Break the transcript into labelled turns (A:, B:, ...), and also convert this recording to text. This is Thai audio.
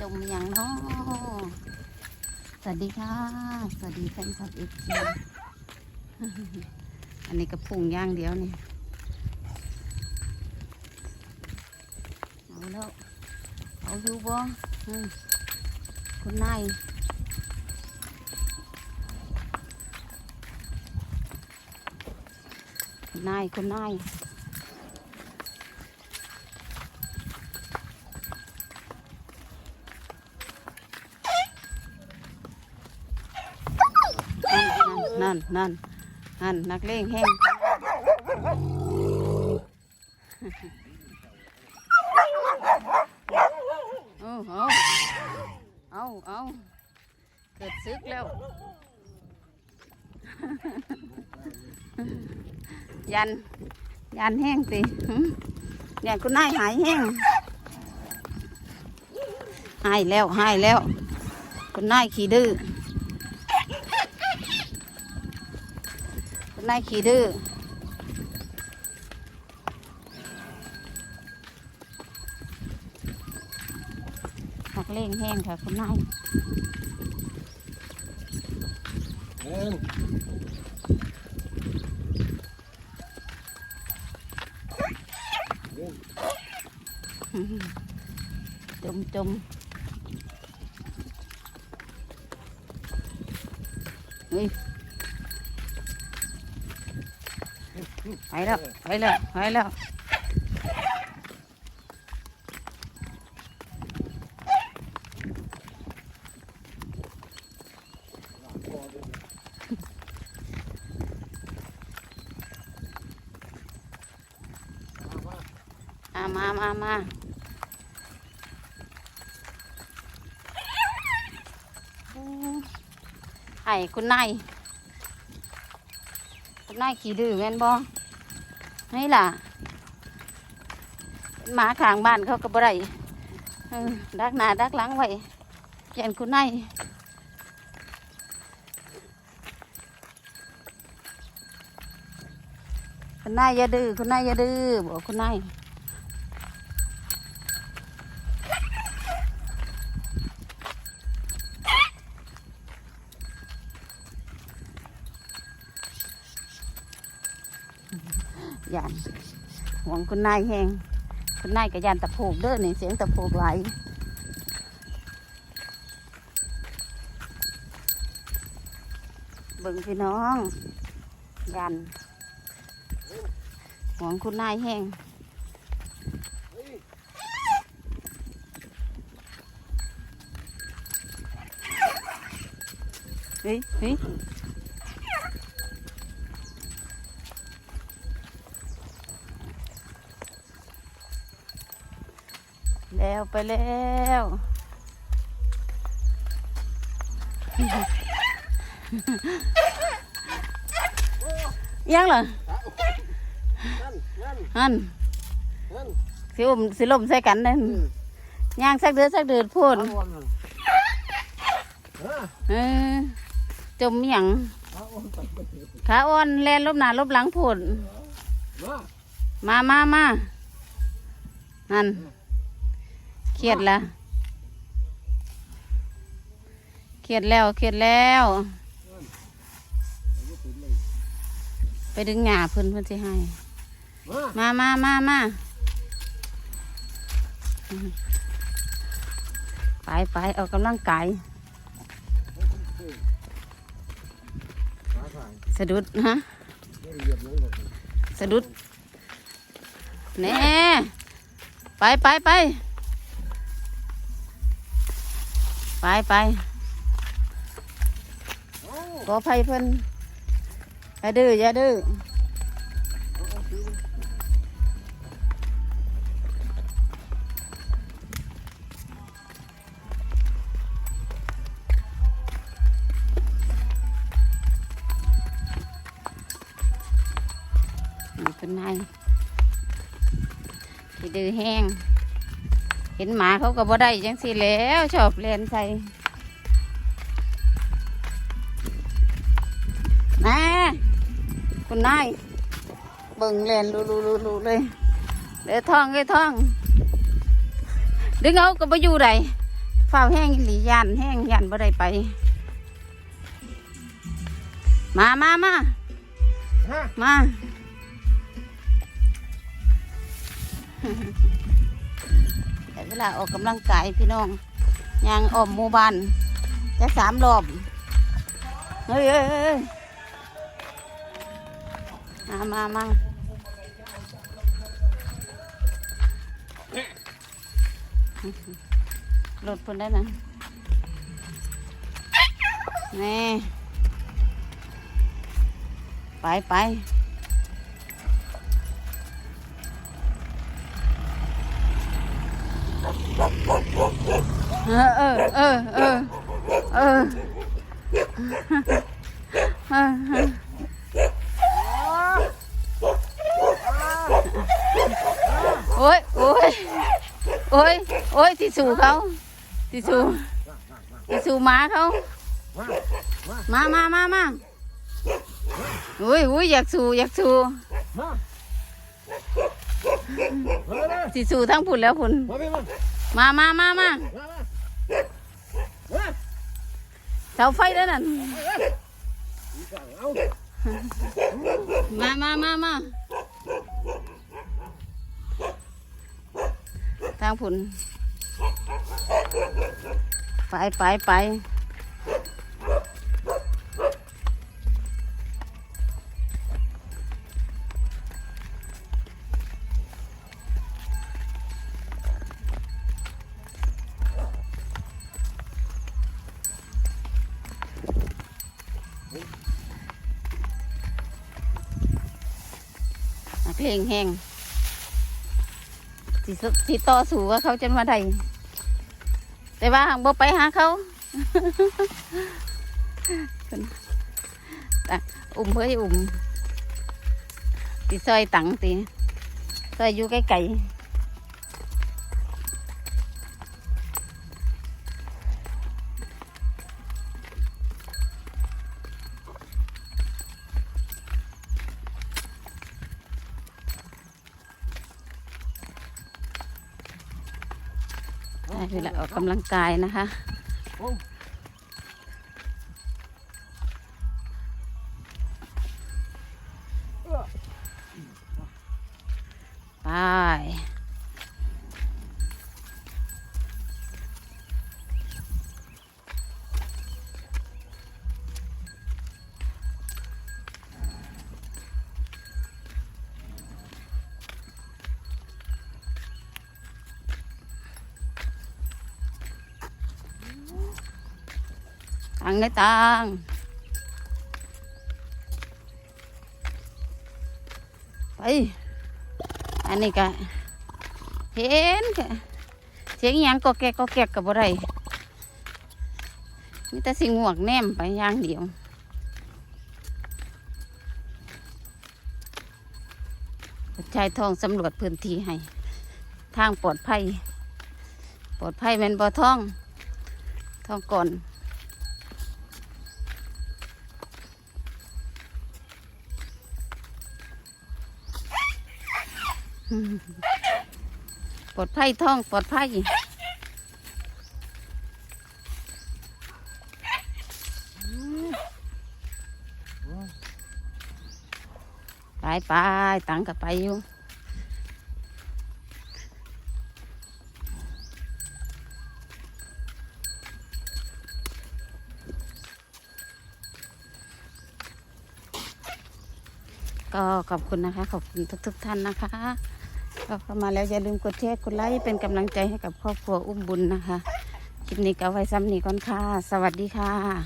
A: จมอย่างน้อสวัสดีค่ะ สวัสดีแฟนคลับเอฟซีอันนี้กระพุงย่างเดียวนี่เอาแล้วเอาอยู่บ่คุณนายคุณนายคุณนาย นั่นนั่นนั่นนักเลงแห้งเอาเอาเอาเอาเกิดซึกแล้วยัน ยันแห้งสิเนี่ยคุณนายหายแห้งหายแล้วหายแล้ว คุณนายขี้ดื้อ นายขี้ดื้อหักเล่งแห้งค่ะคุณนาย
B: หนึ่ง
A: จมจมเฮ้ย ไปแล้วไปแล้วไปแล้วมามามาไอ้คุณนาย นายขี่ดื้อแม่นบ่นี่ล่ะหมาขางบ้านเขาก็บ่ได้ดักหน้าดักหลังไว้ยันคุณนายคุณนายอย่าดื้อคุณนายอย่าดื้อบอกคุณนาย ยานหวงคุณนายแหงคุณนายกับยานตะโพกเด้อนี่เสียงตะโพกไหลเบิ่งพี่น้องยันหวงคุณนายแหงเฮ้ยเฮ้ย แล้วไปแล้วยังเหรอ
B: นั่นนั่น
A: อัน
B: นั่น
A: สิอมสิลมใส่กันนั่นย่างสักเดือนสักเดือนพูด
B: เอาวนมันเออ
A: เออจมหยัง
B: เอาวนไปไปไป
A: ขาอ่อนแลนลบหน้าลบหลังพูด
B: มา
A: มามามานั่นเค รียดละเครียดแล้วเครียดแล้ว ไปดึงหญ้าเพิ่นเพิ่นสิให้
B: มา
A: มามามามาไปไปออกกำลังกาย
B: มาทาง
A: สะดุดฮะ
B: ไม่เหยียบเลยหรอก
A: สะดุดแน่ไปไปไป ไปไปขอภัยเพิ่นอย่าดื้ออย่าดื้อ
B: เอาซื้อ
A: นี่เป็นไงที่ดื้อแห้ง เห็นหมาเขาก็บ่ได้จังสิแล้วชอบเล่นใส่มาคุณนายเบิ่งเล่นลูๆๆๆเลยเดือท้องเลยท้อง ดึงเอาก็บ่อยู่ใดไฟฝ้าวแห้งอีหลีย่านแห้งย่านบ่ได้ไป มามามา
B: ฮะ
A: มา แต่เวลาออกกำลังกายพี่น้องยางอ้อมหมู่บ้านจะสามรอบเฮ้ยเฮ้ยมามามารถเพิ่นได้นะนี่ไปไป เออเออเออเออเออเออโอ้ยโอ้ยโอ้ยโอ้ยที่สู่เขาที่สู่ที่สู่หมาเขา
B: มา
A: มามามามาอุ้ยอุ้ยอยากสูอยากสูสิสูทั้งผุนแล้วผุน
B: มามา
A: มามามามา
B: มามามา
A: เสาไฟแล้วนั่น
B: เอา
A: มามามามาทางผุนไปไปไป นักเลงแห้งสิสิต่อสู่ว่าเขาจนมาได้แต่ว่าหางบ่ไปหาเขาอุ้มเพื่ออุ้มติซอยตังตีซอยอยู่ใกล้ๆ เวลาออกกำลังกายนะคะไป ตังในตังไป อันนี้ก็เห็นค่ะเสียงอิหยังก็แกกก็แกกกับอะไรมีแต่สิงหวกแนมไปย่างเดียวชายทองสำรวจพื้นที่ให้ ทางปลอดภัย ปลอดภัยแมนบ่ท่อง ท่องก่อน ปลอดภัยท่องปลอดภัยไปไปตังกับไปอยู่ก็ขอบคุณนะคะ ขอบคุณทุกๆท่านนะคะ ก็เข้ามาแล้วอย่าลืมกดแชร์กดไลค์เป็นกำลังใจให้กับครอบครัวอุ้มบุญนะคะ คลิปนี้ก็ไว้ซ้ำนี้ก่อนค่ะ สวัสดีค่ะ